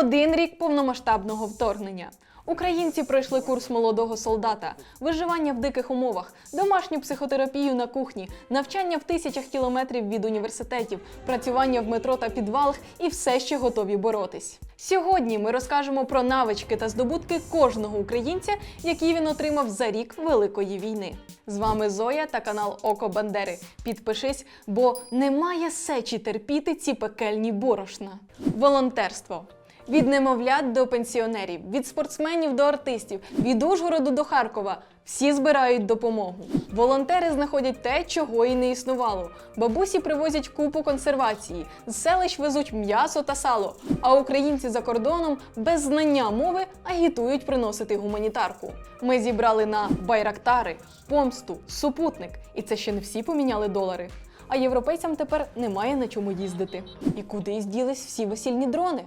Один рік повномасштабного вторгнення. Українці пройшли курс молодого солдата, виживання в диких умовах, домашню психотерапію на кухні, навчання в тисячах кілометрів від університетів, працювання в метро та підвалах і все ще готові боротись. Сьогодні ми розкажемо про навички та здобутки кожного українця, які він отримав за рік Великої війни. З вами Зоя та канал Око Бандери. Підпишись, бо немає сечі терпіти ці пекельні борошна. Волонтерство. Від немовлят до пенсіонерів, від спортсменів до артистів, від Ужгороду до Харкова. Всі збирають допомогу. Волонтери знаходять те, чого і не існувало. Бабусі привозять купу консервації, з селищ везуть м'ясо та сало. А українці за кордоном без знання мови агітують приносити гуманітарку. Ми зібрали на байрактари, помсту, супутник. І це ще не всі поміняли долари. А європейцям тепер немає на чому їздити. І куди зділись всі весільні дрони?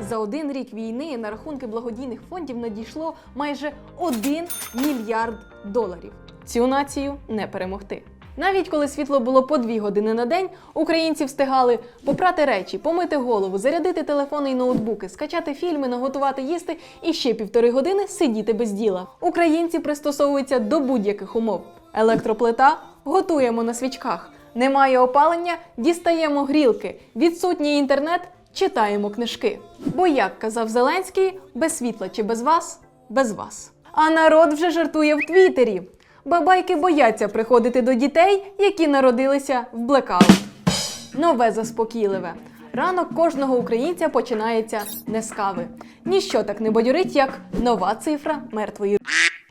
За один рік війни на рахунки благодійних фондів надійшло майже 1 мільярд доларів. Цю націю не перемогти. Навіть коли світло було по дві години на день, українці встигали попрати речі, помити голову, зарядити телефони і ноутбуки, скачати фільми, наготувати їсти і ще півтори години сидіти без діла. Українці пристосовуються до будь-яких умов. Електроплита готуємо на свічках. Немає опалення, дістаємо грілки. Відсутній інтернет, читаємо книжки. Бо, як казав Зеленський, без світла чи без вас, без вас. А народ вже жартує в Твіттері. Бабайки бояться приходити до дітей, які народилися в блекаут. Нове заспокійливе. Ранок кожного українця починається не з кави. Ніщо так не бадьорить, як нова цифра мертвої.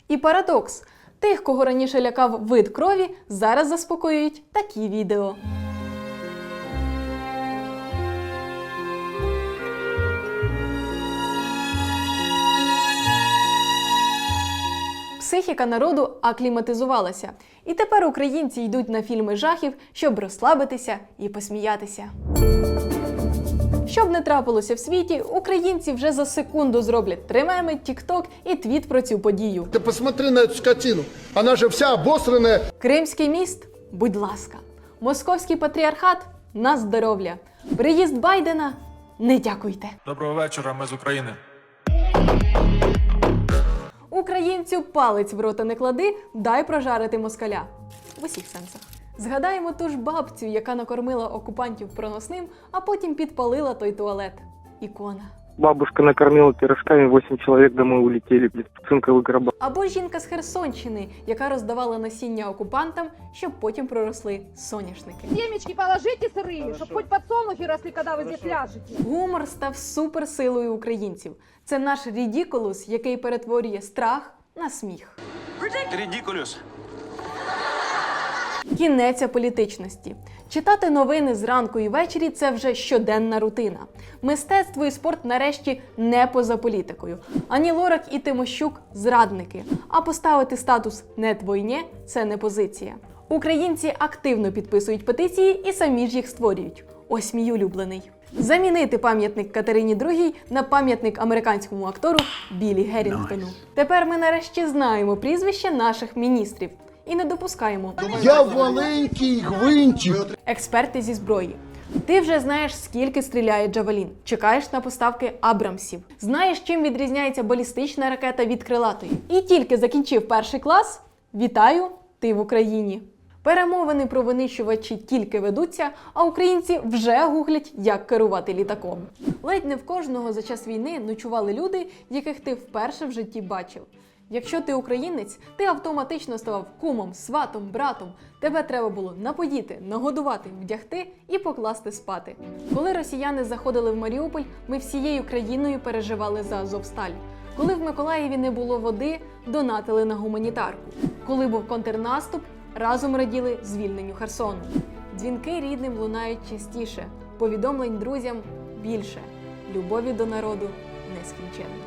І парадокс: тих, кого раніше лякав вид крові, зараз заспокоюють такі відео. Психіка народу акліматизувалася, і тепер українці йдуть на фільми жахів, щоб розслабитися і посміятися. Щоб не трапилося в світі, українці вже за секунду зроблять три меми, тікток і твіт про цю подію. Ты посмотри на эту скотину. Она же вся обосранная. Кримський міст, будь ласка. Московський патріархат на здоров'я. Приїзд Байдена не дякуйте. Доброго вечора, ми з України. Українцю палець в рота не клади, дай прожарити москаля. В усіх сенсах. Згадаємо ту ж бабцю, яка накормила окупантів проносним, а потім підпалила той туалет. Ікона. Бабушка накормила пирожками, 8 человек домой улетели без цинковых гроба. Або жінка з Херсонщини, яка роздавала насіння окупантам, щоб потім проросли соняшники. Семечки положите сырые, чтобы хоть подсолнухи росли, когда вы здесь ляжете. Гумор став суперсилою українців. Це наш рідікулус, який перетворює страх на сміх. Рідікулюс. Кінець політичності. Читати новини зранку і ввечері це вже щоденна рутина. Мистецтво і спорт нарешті не поза політикою. Ані Лорак і Тимощук зрадники. А поставити статус не двойнє це не позиція. Українці активно підписують петиції і самі ж їх створюють. Ось мій улюблений. Замінити пам'ятник Катерині II на пам'ятник американському актору Білі Геррінгтону. Тепер ми нарешті знаємо прізвища наших міністрів і не допускаємо Я маленький гвинтик. експерти зі зброї. Ти вже знаєш, скільки стріляє Джавелін. Чекаєш на поставки Абрамсів. Знаєш, чим відрізняється балістична ракета від крилатої. І тільки закінчив перший клас. Вітаю! Ти в Україні. Перемовини про винищувачі тільки ведуться, а українці вже гуглять, як керувати літаком. Ледь не в кожного за час війни ночували люди, яких ти вперше в житті бачив. Якщо ти українець, ти автоматично ставав кумом, сватом, братом. Тебе треба було напоїти, нагодувати, вдягти і покласти спати. Коли росіяни заходили в Маріуполь, ми всією країною переживали за Азовсталь. Коли в Миколаєві не було води, донатили на гуманітарку. Коли був контрнаступ, разом раділи звільненню Херсону. Дзвінки рідним лунають частіше, повідомлень друзям більше. Любові до народу нескінченно.